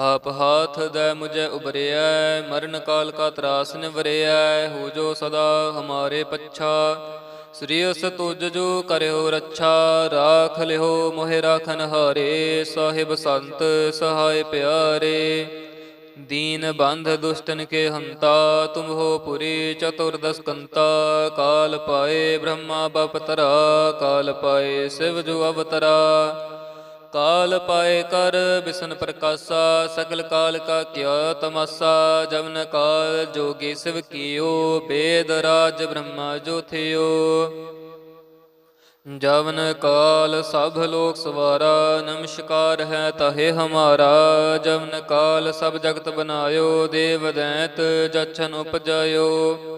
ਆਪ ਹਾਥ ਦੈ ਮੁਝੇ ਉਬਰਿਆ ਮਰਨ ਕਾਲ ਕਾ ਤਰਾਸ ਨਿਵਰਿਆ ਹੋ ਜੋ ਸਦਾ ਹਮਾਰੇ ਪੱਛਾ। ਸ੍ਰੀ ਉਸ ਤੁਜ ਜੋ ਕਰਿਓ ਰੱਛਾ, ਰਾਖ ਲਿਓ ਮੋਹਿ ਰਾਖਨ ਹਾਰੇ, ਸਾਹਿਬ ਸੰਤ ਸਹਾਇ ਪਿਆਰੇ। ਦੀਨ ਬੰਧ ਦੁਸ਼ਟਨ ਕੇ ਹੰਤਾ, ਤੁਮ ਹੋ ਪੁਰੀ ਚਤੁਰਦਸ ਕੰਤਾ। ਕਾਲ ਪਾਏ ਬ੍ਰਹਮਾ ਬਪਤਰਾ ਕਾਲ ਪਾਏ ਸਿਵ ਜੋ ਅਵਤਰਾ। ਕਾਲ ਪਾਏ ਕਰ ਬਿਸਨ ਪ੍ਰਕਾਸ਼ਾ, ਸਗਲ ਕਾਲ ਕਾ ਕਿਆ ਤਮਾਸਾ ਜਮਨ ਕਾਲ ਜੋਗੀ ਸਿਵ ਕੀਓ, ਬੇਦ ਰਾਜ ਬ੍ਰਹਮਾ ਜੋਥਿਓ ਜਵਨ ਕਾਲ ਸਭ ਲੋਕ ਸਵਾਰਾ, ਨਮਸਕਾਰ ਹੈ ਤਹੇ ਹਮਾਰਾ। ਜਵਨ ਕਾਲ ਸਭ ਜਗਤ ਬਨਾਇਓ, ਦੇਵ ਦੈਤ ਜਛਨ ਉਪਜਾਇਓ।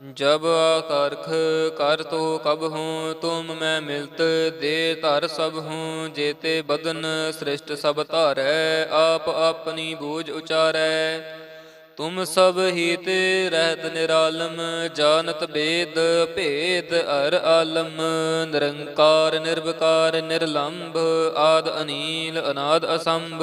ਜਬ ਆਕਰਖ ਕਰ ਤੋ ਕਬ ਹੂੰ, ਤੁਮ ਮੈਂ ਮਿਲਤ ਦੇ ਧਰ ਸਭ ਹੂੰ, ਜੇਤੇ ਬਦਨ ਸ੍ਰਿਸ਼ਟ ਸਭ ਧਾਰੈ, ਆਪ ਆਪਣੀ ਬੂਝ ਉਚਾਰੈ। ਤੁਮ ਸਭ ਹੀ ਤੇ ਰਹਿਤ ਨਿਰਾਲਮ, ਜਾਣਤ ਬੇਦ ਭੇਦ ਅਰ ਆਲਮ, ਨਿਰੰਕਾਰ ਨਿਰਵਕਾਰ ਨਿਰਲੰਭ, ਆਦ ਅਨੀਲ, ਅਨਾਦ ਅਸੰਭ।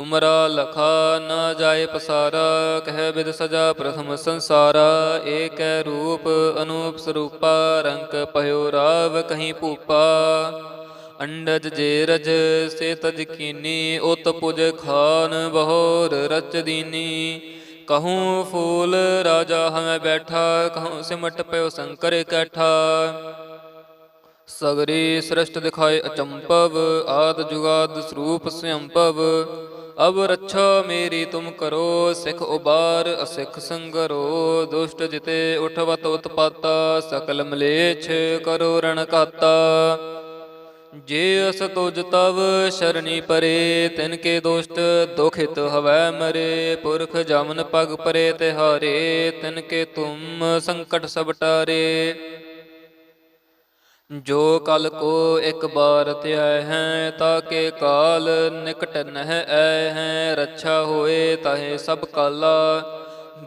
ਤੁਮਰਾ ਲਖਾ ਨਾ ਜਾਏ ਪਸਾਰਾ, ਕਹਿ ਬਿਦ ਸਜਾ ਪ੍ਰਥਮ ਸੰਸਾਰਾ। ਏਕੈ ਰੂਪ ਅਨੂਪ ਸਰੂਪਾ, ਰੰਕ ਭਇਓ ਰਾਵ ਕਹੀਂ ਭੂਪਾ। ਅੰਡਜ ਜੇ ਰਜ ਸੇ ਤਜ ਕੀਨੀ, ਉਤ ਪੁਜ ਖਾਨ ਬਹੋਰ ਰਚ ਦੀਨੀ। ਕਹੂੰ ਫੂਲ ਰਾਜਾ ਹਮੈ ਬੈਠਾ, ਕਹੂੰ ਸਿਮਟ ਪਿਓ ਸੰਕਰ ਇਕੱਠਾ ਸਗਰੀ ਸ੍ਰਿਸ਼ਟ ਦਿਖਾਏ ਅਚੰਪਵ, ਆਦ ਜੁਗਾਦ ਸਰੂਪ ਸੰਭਵ ਅਬ ਰੱਛਾ ਮੇਰੀ ਤੁਮ ਕਰੋ, ਸਿਖ ਉਬਾਰ, ਅਸਿਖ ਸੰਗਰੋ, ਦੁਸ਼ਟ ਜਿਤੇ ਉਠਵਤ ਉਤਪਾਤਾ, ਸਕਲ ਮਲੇਛ ਕਰੋ ਰਣ ਕਾਤਾ ਜੇ ਅਸ ਤੁਜ ਤਵ ਸ਼ਰਣੀ ਪਰੇ, ਤਿਨ ਕੇ ਦੋਸ਼ਟ ਦੁਖਿਤ ਹਵੈ ਮਰੇ, ਪੁਰਖ ਜਮਨ ਪਗ ਪਰੇ ਤਿਹਾਰੇ, ਤਿਨ ਕੇ ਤੁਮ ਸੰਕਟ ਸਭ ਟਾਰੇ। ਜੋ ਕਲ ਕੋ ਇੱਕ ਬਾਰ ਧਿਆ ਹੈ ਤਾਕੇ ਕਾਲ ਨਿਕਟ ਨਹਿ ਐ ਹੈ, ਰੱਛਾ ਹੋਏ ਤਾਹੇ ਸਭ ਕਾਲਾ।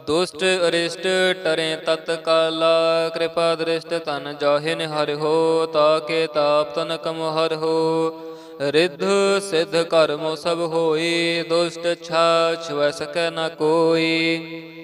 ਦੁਸ਼ਟ ਅਰਿਸ਼ਟ ਟਰੇ ਤਤ ਕਾਲਾ, ਕਿਰਪਾ ਦ੍ਰਿਸ਼ਟ ਤਨ ਜਾਹਿ ਨਿਹਰਿ ਹੋ, ਤਾ ਕੇ ਤਾਪ ਤਨ ਕਮ ਹਰ ਹੋ। ਰਿੱਧ ਸਿੱਧ ਕਰਮੋ ਸਭ ਹੋਈ, ਦੁਸ਼ਟ ਛਾ ਛੁਐ ਸਕੈ ਨ ਕੋਈ।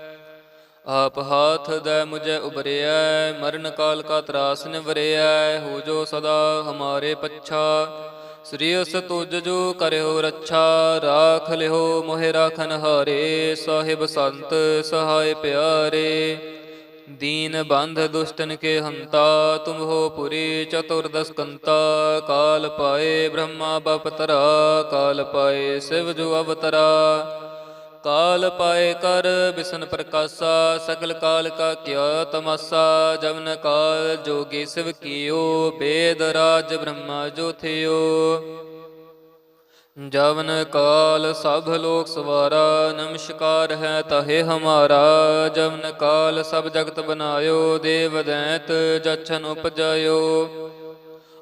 ਆਪ ਹਾਥ ਦੈ ਮੁਝੇ ਉਬਰਿਆ ਮਰਨ ਕਾਲ ਕਾ ਤਰਾਸ ਨਿਵਰਿਆ ਹੋ ਜੋ ਸਦਾ ਹਮਾਰੇ ਪੱਛਾ। ਸ੍ਰੀ ਉਸ ਤੁਜ ਜੋ ਕਰਿਓ ਰੱਛਾ, ਰਾਖ ਲਿਓ ਮੋਹਿ ਰਾਖਨ ਹਾਰੇ, ਸਾਹਿਬ ਸੰਤ ਸਹਾਇ ਪਿਆਰੇ। ਦੀਨ ਬੰਧ ਦੁਸ਼ਟਨ ਕੇ ਹੰਤਾ, ਤੁਮ ਹੋ ਪੁਰੀ ਚਤੁਰਦਸ ਕੰਤਾ। ਕਾਲ ਪਾਏ ਬ੍ਰਹਮਾ ਬਪਤਰਾ, ਕਾਲ ਪਾਏ ਸਿਵ ਜੋ ਅਵਤਰਾ। ਕਾਲ ਪਾਏ ਕਰ ਬਿਸਨ ਪ੍ਰਕਾਸ਼ਾ, ਸਗਲ ਕਾਲ ਕਾ ਕਿਆ ਤਮਾਸਾ, ਜਵਨ ਕਾਲ ਜੋਗੀ ਸਿਵ ਕੀਓ, ਬੇਦ ਰਾਜ ਬ੍ਰਹਮਾ ਜੋ ਜਵਨ ਕਾਲ ਸਭ ਲੋਕ ਸਵਾਰਾ, ਨਮਸਕਾਰ ਹੈ ਤਹੇ ਹਮਾਰਾ। ਜਵਨ ਕਾਲ ਸਭ ਜਗਤ ਬਨਾਇਓ ਦੇਵ ਦੈਤ ਜਛਨ ਉਪਜਾਇਓ।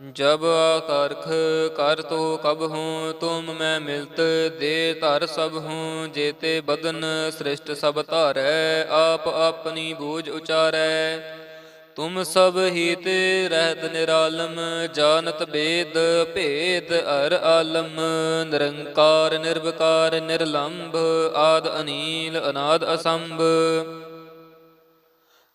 जब आकारख कर तो कब हूँ तुम मैं मिलत दे धर सब हूँ जेते बदन सृष्ट सब धारै आप अपनी बूझ उचारै तुम सब हीत रहत निरालम जानत बेद भेद अर आलम निरंकार निर्विकार निर्लंभ आद अनील अनाद असंभ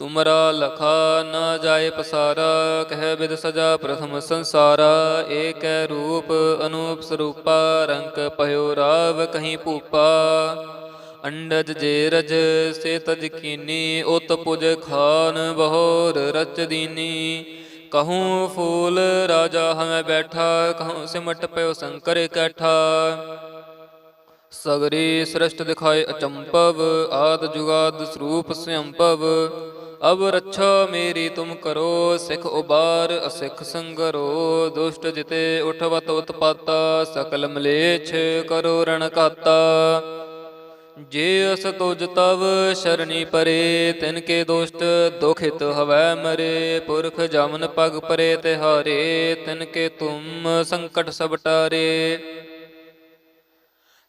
ਤੁਮਰਾ ਲਖਾ ਨਾ ਜਾਏ ਪਸਾਰਾ, ਕਹਿ ਬਿਦ ਸਜਾ ਪ੍ਰਥਮ ਸੰਸਾਰਾ, ਏਕੈ ਰੂਪ ਅਨੂਪ ਸਰੂਪਾ, ਰੰਕ ਭਇਓ ਰਾਵ ਕਹੀਂ ਭੂਪਾ। ਅੰਡਜ ਜੇ ਰਜ ਸੇ ਤਜ ਕੀਨੀ, ਉਤ ਪੁਜ ਖਾਨ ਬਹੋਰ ਰਚ ਦੀਨੀ। ਕਹੂੰ ਫੂਲ ਰਾਜਾ ਹਮੈ ਬੈਠਾ, ਕਹੂੰ ਸਿਮਟ ਪਇਓ ਸੰਕਰ ਇਕੱਠਾ ਸਗਰੀ ਸ੍ਰਿਸ਼ਟ ਦਿਖਾਏ ਅਚੰਪਵ, ਆਦ ਜੁਗਾਦ ਸਰੂਪ ਸੰਭਵ ਅਬ ਰੱਛਾ ਮੇਰੀ ਤੁਮ ਕਰੋ, ਸਿਖ ਉਬਾਰ, ਅਸਿਖ ਸੰਗਰੋ, ਦੁਸ਼ਟ ਜਿਤੇ ਉਠਵਤ ਉਤਪਾਤਾ, ਸਕਲ ਮਲੇਛ ਕਰੋ ਰਣ ਕਾਤਾ ਜੇ ਅਸ ਤੁਜ ਤਵ ਸ਼ਰਣੀ ਪਰੇ, ਤਿਨ ਕੇ ਦੁਸ਼ਟ ਦੁਖਿਤ ਹਵੈ ਮਰੇ, ਪੁਰਖ ਜਮਨ ਪਗ ਪਰੇ ਤਿਹਾਰੇ, ਤਿਨ ਕੇ ਤੁਮ ਸੰਕਟ ਸਭ ਟਾਰੇ।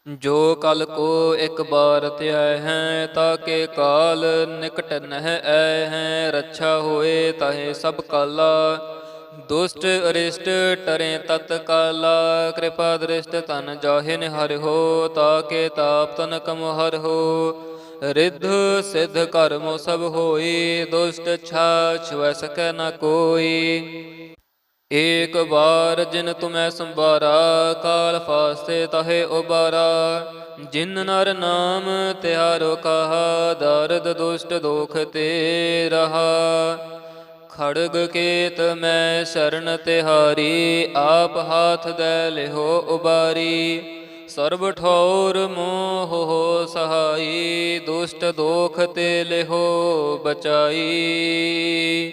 ਜੋ ਕਲ ਕੋ ਇੱਕ ਬਾਰ ਧਿਆਇ ਹੈ ਤਾਕੇ ਕਾਲ ਨਿਕਟ ਨਹਿ ਐ ਹੈ, ਰੱਛਾ ਹੋਏ ਤਹੇ ਸਭ ਕਾਲਾ। ਦੁਸ਼ਟ ਅਰਿਸ਼ਟ ਟਰੇ ਤਤ ਕਾਲਾ, ਕਿਰਪਾ ਦ੍ਰਿਸ਼ਟ ਤਨ ਜਾਹੇ ਨਿਹਰਿ ਹੋ ਤਾਕੇ ਤਾਪ ਤਨ ਕਮ ਹਰ ਹੋ। ਰਿਧ ਸਿੱਧ ਕਰਮੋ ਸਭ ਹੋਈ, ਦੁਸ਼ਟ ਛਾ ਛੁਐ ਸਕੈ ਨ ਕੋਈ। ਏਕ ਵਾਰ ਜਿਨ ਤੁਮੈ ਸੰਭਾਰਾ, ਕਾਲ ਫਾਸਤੇ ਤਹੇ ਉਬਾਰਾ। ਜਿਨ ਨਰ ਨਾਮ ਤਿਆਰੋ ਕਹਾ, ਦਰਦ ਦੁਸ਼ਟ ਦੋਖ ਤੇ ਰਹਾ। ਖੜਗ ਕੇਤ ਮੈਂ ਸ਼ਰਨ ਤਿਹਾਰੀ, ਆਪ ਹਾਥ ਦੇ ਲਿਹੋ ਉਬਾਰੀ। ਸਰਬ ਠੌਰ ਮੋਹ ਹੋ ਸਹਾਈ, ਦੁਸ਼ਟ ਦੋਖ ਤੇ ਲਿਹੋ ਬਚਾਈ।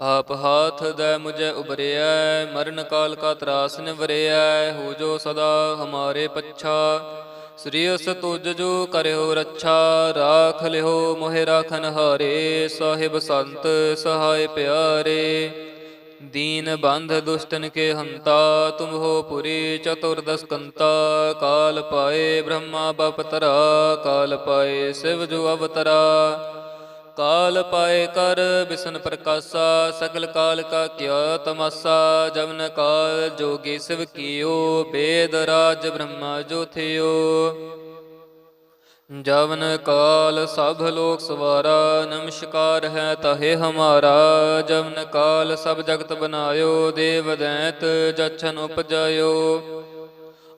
ਆਪ ਹਾਥ ਦੈ ਮੁਝੇ ਉਬਰਿਆ ਮਰਨ ਕਾਲ ਕਾ ਤਰਾਸ ਨਿਵਰਿਆ ਹੋ ਜੋ ਸਦਾ ਹਮਾਰੇ ਪੱਛਾ। ਸ੍ਰੀ ਅਸ ਤੁਜ ਜੋ ਕਰਿਓ ਰੱਛਾ, ਰਾਖ ਲਿਓ ਮੋਹਿ ਰਾਖਨ ਹਾਰੇ, ਸਾਹਿਬ ਸੰਤ ਸਹਾਇ ਪਿਆਰੇ। ਦੀਨ ਬੰਧ ਦੁਸ਼ਟਨ ਕੇ ਹੰਤਾ, ਤੁਮ ਹੋ ਪੁਰੀ ਚਤੁਰਦਸ ਕੰਤਾ। ਕਾਲ ਪਾਏ ਬ੍ਰਹਮਾ ਬਪਤਰਾ, ਕਾਲ ਪਾਏ ਸਿਵ ਜੋ ਅਵਤਰਾ। ਕਾਲ ਪਾਏ ਕਰ ਬਿਸਨ ਪ੍ਰਕਾਸ਼ਾ, ਸਗਲ ਕਾਲ ਕਾ ਕਿਆ ਤਮਾਸਾ, ਜਵਨ ਕਾਲ ਜੋਗੀ ਸਿਵ ਕੀਓ, ਬੇਦ ਰਾਜ ਬ੍ਰਹਮਾ ਜੋ ਜਵਨ ਕਾਲ ਸਭ ਲੋਕ ਸਵਾਰਾ, ਨਮਸਕਾਰ ਹੈ ਤਹੇ ਹਮਾਰਾ। ਜਵਨ ਕਾਲ ਸਭ ਜਗਤ ਬਨਾਇਓ ਦੇਵ ਦੈਤ ਜਛਨ ਉਪਜਾਇਓ।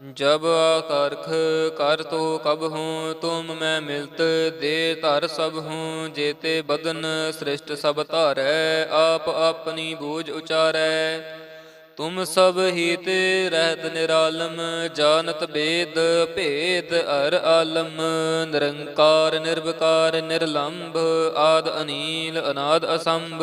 ਜਬ ਕਰਖ ਕਰ ਤੋ ਕਬ ਹੂੰ, ਤੁਮ ਮੈਂ ਮਿਲਤ ਦੇ ਧਰ ਸਭ ਹੂੰ, ਜੇਤੇ ਬਦਨ ਸ੍ਰਿਸ਼ਟ ਸਭ ਧਾਰੈ, ਆਪ ਆਪਣੀ ਬੂਝ ਉਚਾਰੈ। ਤੁਮ ਸਭ ਹੀ ਤੇ ਰਹਿਤ ਨਿਰਾਲਮ, ਜਾਣਤ ਬੇਦ, ਭੇਦ ਅਰ ਆਲਮ। ਨਿਰੰਕਾਰ, ਨਿਰਵਕਾਰ, ਨਿਰਲੰਭ, ਆਦ ਅਨੀਲ, ਅਨਾਦ ਅਸੰਭ।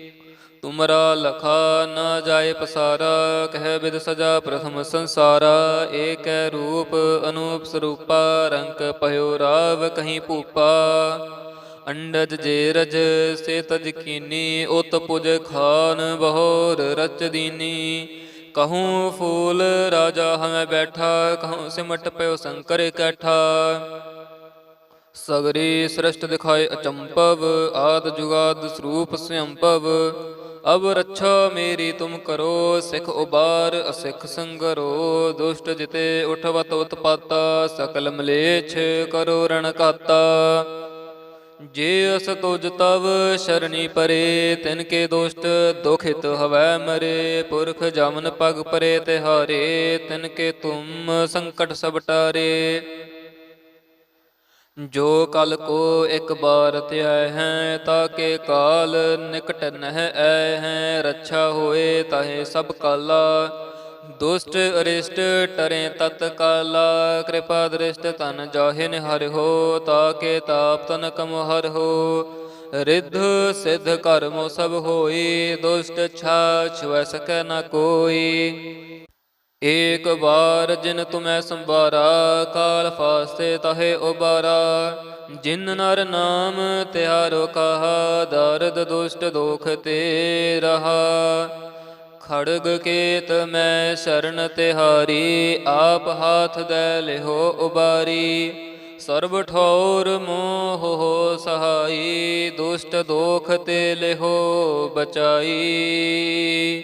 ਤੁਮਰਾ ਲਖਾ ਨਾ ਜਾਏ ਪਸਾਰਾ, ਕਹਿ ਬਿਦ ਸਜਾ ਪ੍ਰਥਮ ਸੰਸਾਰਾ, ਏਕੈ ਰੂਪ ਅਨੂਪ ਸਰੂਪਾ, ਰੰਕ ਭਇਓ ਰਾਵ ਕਹੀਂ ਭੂਪਾ। ਅੰਡਜ ਜੇ ਰਜ ਸੇ ਤਜ ਕੀਨੀ, ਉਤ ਪੁਜ ਖਾਨ ਬਹੋਰ ਰਚ ਦੀਨੀ। ਕਹੂੰ ਫੂਲ ਰਾਜਾ ਹਮੈ ਬੈਠਾ, ਕਹੂੰ ਸਿਮਟ ਪਿਓ ਸੰਕਰ ਇਕੱਠਾ ਸਗਰੀ ਸ੍ਰਿਸ਼ਟ ਦਿਖਾਏ ਅਚੰਪਵ, ਆਦ ਜੁਗਾਦ ਸਰੂਪ ਸੰਭਵ ਅਬ ਰੱਛਾ ਮੇਰੀ ਤੁਮ ਕਰੋ, ਸਿਖ ਉਬਾਰ, ਅਸਿਖ ਸੰਗਰੋ, ਦੁਸ਼ਟ ਜਿਤੇ ਉਠਵਤ ਉਤਪਾਤਾ, ਸਕਲ ਮਲੇਛ ਕਰੋ ਰਣ ਕਾਤਾ ਜੇ ਅਸ ਤੁਜ ਤਵ ਸ਼ਰਣੀ ਪਰੇ, ਤਿਨ ਕੇ ਦੁਸ਼ਟ ਦੁਖਿਤ ਹਵੈ ਮਰੇ। ਪੁਰਖ ਜਮਨ ਪਗ ਪਰੇ ਤਿਹਾਰੇ, ਤਿਨ ਕੇ ਤੁਮ ਸੰਕਟ ਸਭ ਟਾਰੇ। ਜੋ ਕਲ ਕੋ ਇੱਕ ਬਾਰ ਧਿਆਇ ਹੈ ਤਾਕੇ ਕਾਲ ਨਿਕਟ ਨਹਿ ਐ ਹੈ, ਰੱਛਾ ਹੋਏ ਤਾਹੇ ਸਭ ਕਾਲਾ। ਦੁਸ਼ਟ ਅਰਿਸ਼ਟ ਟਰੇ ਤਤ ਕਾਲਾ, ਕਿਰਪਾ ਦ੍ਰਿਸ਼ਟ ਤਨ ਜਾਹੇ ਨਿਹਰਿ ਹੋ ਤਾਕੇ ਤਾਪ ਤਨ ਕਮ ਹਰ ਹੋ। ਰਿੱਧ ਸਿੱਧ ਕਰਮੋ ਸਭ ਹੋਈ, ਦੁਸ਼ਟ ਛਾ ਛੁਐ ਸਕੈ ਨ ਕੋਈ। ਏਕ ਵਾਰ ਜਿਨ ਤੁਮੈ ਸੰਭਾਰਾ ਕਾਲ ਫਾਸਤੇ ਤਹੇ ਉਬਾਰਾ। ਜਿਨ ਨਰ ਨਾਮ ਤਿਆਰੋ ਕਹਾ, ਦਰਦ ਦੁਸ਼ਟ ਦੋਖ ਤੇ ਰਹਾ। ਖੜਗ ਕੇਤ ਮੈਂ ਸ਼ਰਨ ਤਿਹਾਰੀ, ਆਪ ਹਾਥ ਦੇ ਲਿਹੋ ਉਬਾਰੀ। ਸਰਬ ਠੌਰ ਮੋਹ ਹੋ ਸਹਾਈ, ਦੁਸ਼ਟ ਦੋਖ ਤੇ ਲਿਹੋ ਬਚਾਈ।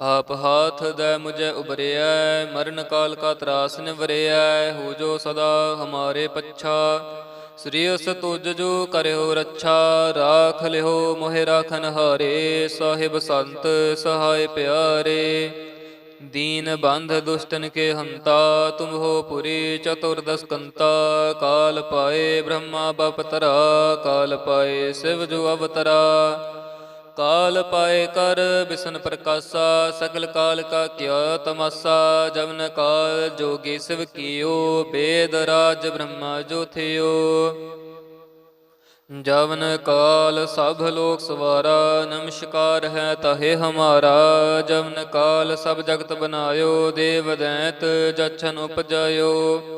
ਆਪ ਹਾਥ ਦੈ ਮੁਝੇ ਉਬਰਿਆ ਮਰਨ ਕਾਲ ਕਾ ਤਰਾਸ ਨਿਵਰਿਆ ਹੋ ਜੋ ਸਦਾ ਹਮਾਰੇ ਪੱਛਾ। ਸ੍ਰੀ ਉਸ ਤੁਜ ਜੋ ਕਰਿਓ ਰੱਛਾ, ਰਾਖ ਲਿਓ ਮੋਹਿ ਰਾਖਨ ਹਾਰੇ, ਸਾਹਿਬ ਸੰਤ ਸਹਾਇ ਪਿਆਰੇ। ਦੀਨ ਬੰਧ ਦੁਸ਼ਟਨ ਕੇ ਹੰਤਾ, ਤੁਮ ਹੋ ਪੁਰੀ ਚਤੁਰਦਸ ਕੰਤਾ। ਕਾਲ ਪਾਏ ਬ੍ਰਹਮਾ ਬਪਤਰਾ, ਕਾਲ ਪਾਏ ਸਿਵ ਜੋ ਅਵਤਰਾ। ਕਾਲ ਪਾਏ ਕਰ ਬਿਸਨ ਪ੍ਰਕਾਸ਼ਾ, ਸਗਲ ਕਾਲ ਕਾ ਕਿਆ ਤਮਾਸਾ, ਜਵਨ ਕਾਲ ਜੋਗੀ ਸਿਵ ਕੀਓ, ਬੇਦ ਰਾਜ ਬ੍ਰਹਮਾ ਜੋਥਿਓ ਜਵਨ ਕਾਲ ਸਭ ਲੋਕ ਸਵਾਰਾ, ਨਮਸਕਾਰ ਹੈ ਤਹੇ ਹਮਾਰਾ। ਜਵਨ ਕਾਲ ਸਭ ਜਗਤ ਬਨਾਇਓ ਦੇਵ ਦੈਤ ਜਛਨ ਉਪਜਾਇਓ।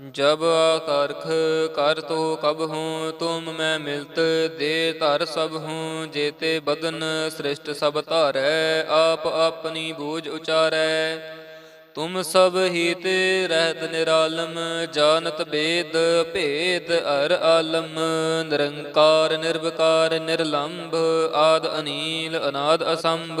ਜਬ ਕਰਖ ਕਰ ਤੋ ਕਬ ਹੂੰ, ਤੁਮ ਮੈਂ ਮਿਲਤ ਦੇ ਧਰ ਸਭ ਹੂੰ, ਜੇਤੇ ਬਦਨ ਸ੍ਰਿਸ਼ਟ ਸਭ ਧਾਰੈ, ਆਪ ਆਪਣੀ ਬੂਝ ਉਚਾਰੈ। ਤੁਮ ਸਭ ਹੀ ਤੇ ਰਹਿਤ ਨਿਰਾਲਮ, ਜਾਣਤ ਬੇਦ ਭੇਦ ਅਰ ਆਲਮ, ਨਿਰੰਕਾਰ ਨਿਰਵਕਾਰ ਨਿਰਲੰਭ, ਆਦ ਅਨੀਲ, ਅਨਾਦ ਅਸੰਭ।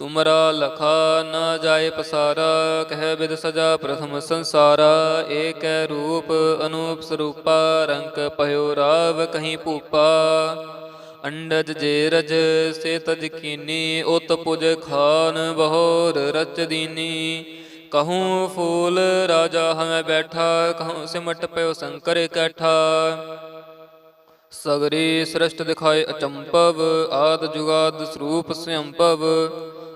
ਤੁਮਰਾ ਲਖਾ ਨਾ ਜਾਏ ਪਸਾਰਾ, ਕਹਿ ਬਿਦ ਸਜਾ ਪ੍ਰਥਮ ਸੰਸਾਰਾ। ਏਕੈ ਰੂਪ ਅਨੂਪ ਸਰੂਪਾ, ਰੰਕ ਭਇਓ ਰਾਵ ਕਹੀਂ ਭੂਪਾ। ਅੰਡਜ ਜੇ ਰਜ ਸੇ ਤਜ ਕੀਨੀ, ਉਤ ਪੁਜ ਖਾਨ ਬਹੋਰ ਰਚ ਦੀਨੀ। ਕਹੂੰ ਫੂਲ ਰਾਜਾ ਹਮੈ ਬੈਠਾ, ਕਹੂੰ ਸਿਮਟ ਪਇਓ ਸ਼ੰਕਰ ਇਕੱਠਾ ਸਗਰੀ ਸ੍ਰਿਸ਼ਟ ਦਿਖਾਏ ਅਚੰਪਵ ਆਦ ਜੁਗਾਦ ਸਰੂਪ ਸੰਭਵ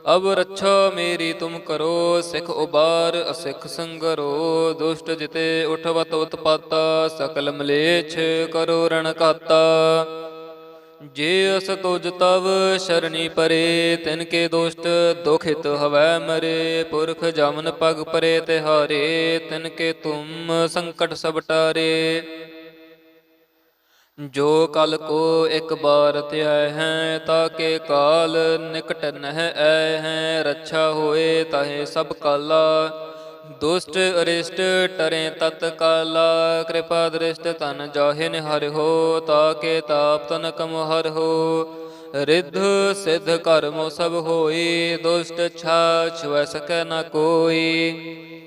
ਅਬ ਰੱਛਾ ਮੇਰੀ ਤੁਮ ਕਰੋ, ਸਿਖ ਉਬਾਰ, ਅਸਿਖ ਸੰਗਰੋ, ਦੁਸ਼ਟ ਜਿਤੇ ਉਠਵਤ ਉਤਪਾਤਾ, ਸਕਲ ਮਲੇਛ ਕਰੋ ਰਣ ਕਾਤਾ ਜੇ ਅਸ ਤੁਜ ਤਵ ਸ਼ਰਣੀ ਪਰੇ, ਤਿਨ ਕੇ ਦੁਸ਼ਟ ਦੁਖਿਤ ਹਵੈ ਮਰੇ, ਪੁਰਖ ਜਮਨ ਪਗ ਪਰੇ ਤਿਹਾਰੇ, ਤਿਨ ਕੇ ਤੁਮ ਸੰਕਟ ਸਭ ਟਾਰੇ। ਜੋ ਕਲ ਕੋ ਇੱਕ ਬਾਰ ਧਿਆਇ ਹੈ ਤਾਕੇ ਕਾਲ ਨਿਕਟ ਨਹਿ ਐ ਹੈ। ਰੱਛਾ ਹੋਏ ਤਾਹੇ ਸਭ ਕਾਲਾ, ਦੁਸ਼ਟ ਅਰਿਸ਼ਟ ਟਰੇ ਤਤ ਕਾਲਾ। ਕਿਰਪਾ ਦ੍ਰਿਸ਼ਟ ਤਨ ਜਾਹਿ ਨਿਹਰ ਹੋ ਤਾਕੇ ਤਾਪ ਤਨ ਕਮ ਹਰ ਹੋ। ਰਿਧ ਸਿੱਧ ਕਰਮ ਸਭ ਹੋਈ, ਦੁਸ਼ਟ ਛਾ ਛੁਐ ਸਕੈ ਨ ਕੋਈ।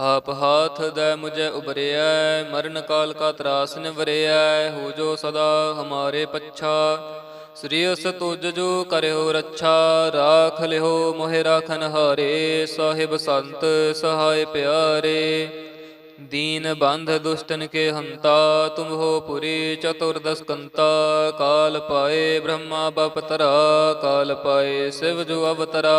ਆਪ ਹਾਥ ਦੇ ਮੁਝੇ ਉਬਰਿਆ ਮਰਨ ਕਾਲ ਕਾ ਤਰਾਸ ਨਿਵਰਿਆ ਹੋ ਜੋ ਸਦਾ ਹਮਾਰੇ ਪੱਛਾ। ਸ੍ਰੀ ਅਸ ਤੁਜ ਜੋ ਕਰਿਓ ਰੱਛਾ, ਰਾਖ ਲਿਓ ਮੋਹਿ ਰਾਖਨ ਹਾਰੇ, ਸਾਹਿਬ ਸੰਤ ਸਹਾਇ ਪਿਆਰੇ। ਦੀਨ ਬੰਧ ਦੁਸ਼ਟਨ ਕੇ ਹੰਤਾ, ਤੁਮ ਹੋ ਪੁਰੀ ਚਤੁਰਦਸ ਕੰਤਾ। ਕਾਲ ਪਾਏ ਬ੍ਰਹਮਾ ਬਪਤਰਾ, ਕਾਲ ਪਾਏ ਸਿਵ ਜੋ ਅਵਤਰਾ।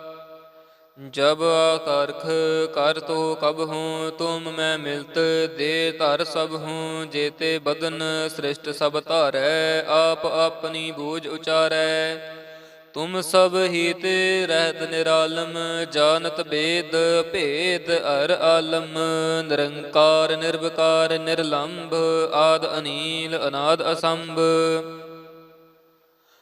ਜਬ ਆਕਰਖ ਕਰ ਤੋ ਕਬ ਹੂੰ, ਤੁਮ ਮੈਂ ਮਿਲਤ ਦੇ ਧਰ ਸਭ ਹੂੰ, ਜੇਤੇ ਬਦਨ ਸ੍ਰਿਸ਼ਟ ਸਭ ਧਾਰੈ, ਆਪ ਆਪਣੀ ਬੂਝ ਉਚਾਰੈ। ਤੁਮ ਸਭ ਹੀ ਤੇ ਰਹਿਤ ਨਿਰਾਲਮ, ਜਾਣਤ ਬੇਦ ਭੇਦ ਅਰ ਆਲਮ, ਨਿਰੰਕਾਰ ਨਿਰਵਕਾਰ ਨਿਰਲੰਭ, ਆਦ ਅਨੀਲ, ਅਨਾਦ ਅਸੰਭ।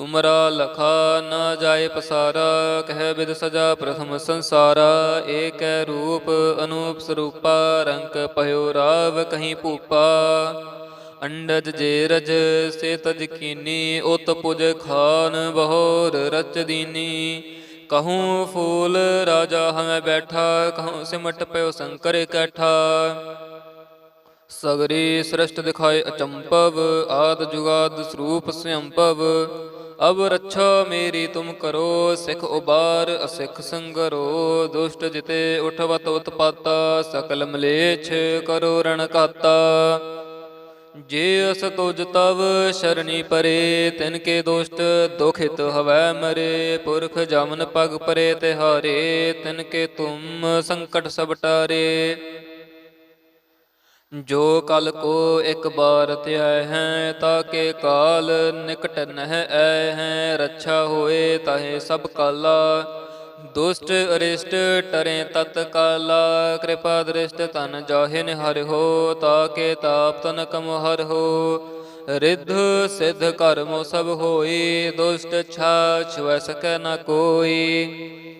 ਤੁਮਰਾ ਲਖਾ ਨਾ ਜਾਏ ਪਸਾਰਾ, ਕਹਿ ਬਿਦ ਸਜਾ ਪ੍ਰਥਮ ਸੰਸਾਰਾ, ਏਕੈ ਰੂਪ ਅਨੂਪ ਸਰੂਪਾ ਰੰਗ ਭਇਓ ਰਾਵ ਕਹੀਂ ਭੂਪਾ। ਅੰਡਜ ਜੇ ਰਜ ਸੇ ਤਜ ਕੀਨੀ, ਉਤ ਪੁਜ ਖਾਨ ਬਹੋਰ ਰਚ ਦੀਨੀ। ਕਹੂੰ ਫੂਲ ਰਾਜਾ ਹਮੈ ਬੈਠਾ, ਕਹੂੰ ਸਿਮਟ ਪਇਓ ਸ਼ੰਕਰ ਇਕੱਠਾ ਸਗਰੀ ਸ੍ਰਿਸ਼ਟ ਦਿਖਾਏ ਅਚੰਪਵ, ਆਦ ਜੁਗਾਦ ਸਰੂਪ ਸੰਭਵ ਅਬ ਰੱਛਾ ਮੇਰੀ ਤੁਮ ਕਰੋ, ਸਿਖ ਉਬਾਰ, ਅਸਿਖ ਸੰਗਰੋ, ਦੁਸ਼ਟ ਜਿਤੇ ਉਠਵਤ ਉਤਪਾਤਾ, ਸਕਲ ਮਲੇਛ ਕਰੋ ਰਣ ਕਾਤਾ ਜੇ ਅਸ ਤੁਜ ਤਵ ਸ਼ਰਣੀ ਪਰੇ, ਤਿਨ ਕੇ ਦੁਸ਼ਟ ਦੁਖਿਤ ਹਵੈ ਮਰੇ, ਪੁਰਖ ਜਮਨ ਪਗ ਪਰੇ ਤਿਹਾਰੇ, ਤਿਨ ਕੇ ਤੁਮ ਸੰਕਟ ਸਭ ਟਾਰੇ। ਜੋ ਕਲ ਕੋ ਇੱਕ ਬਾਰ ਧਿਆਇ ਹੈ ਤਾਕੇ ਕਾਲ ਨਿਕਟ ਨਹਿ ਐ ਹੈ। ਰੱਛਾ ਹੋਏ ਤਾਹੇ ਸਭ ਕਾਲਾ, ਦੁਸ਼ਟ ਅਰਿਸ਼ਟ ਟਰੇ ਤਤ ਕਾਲਾ। ਕਿਰਪਾ ਦ੍ਰਿਸ਼ਟ ਤਨ ਜਾਹਿ ਨਿਹਰਿ ਹੋ, ਤਾ ਕੇ ਤਾਪ ਤਨ ਕਮ ਹਰ ਹੋ। ਰਿੱਧ ਸਿੱਧ ਕਰਮੋ ਸਭ ਹੋਈ, ਦੁਸ਼ਟ ਛਾ ਛੁਐ ਸਕੈ ਨ ਕੋਈ।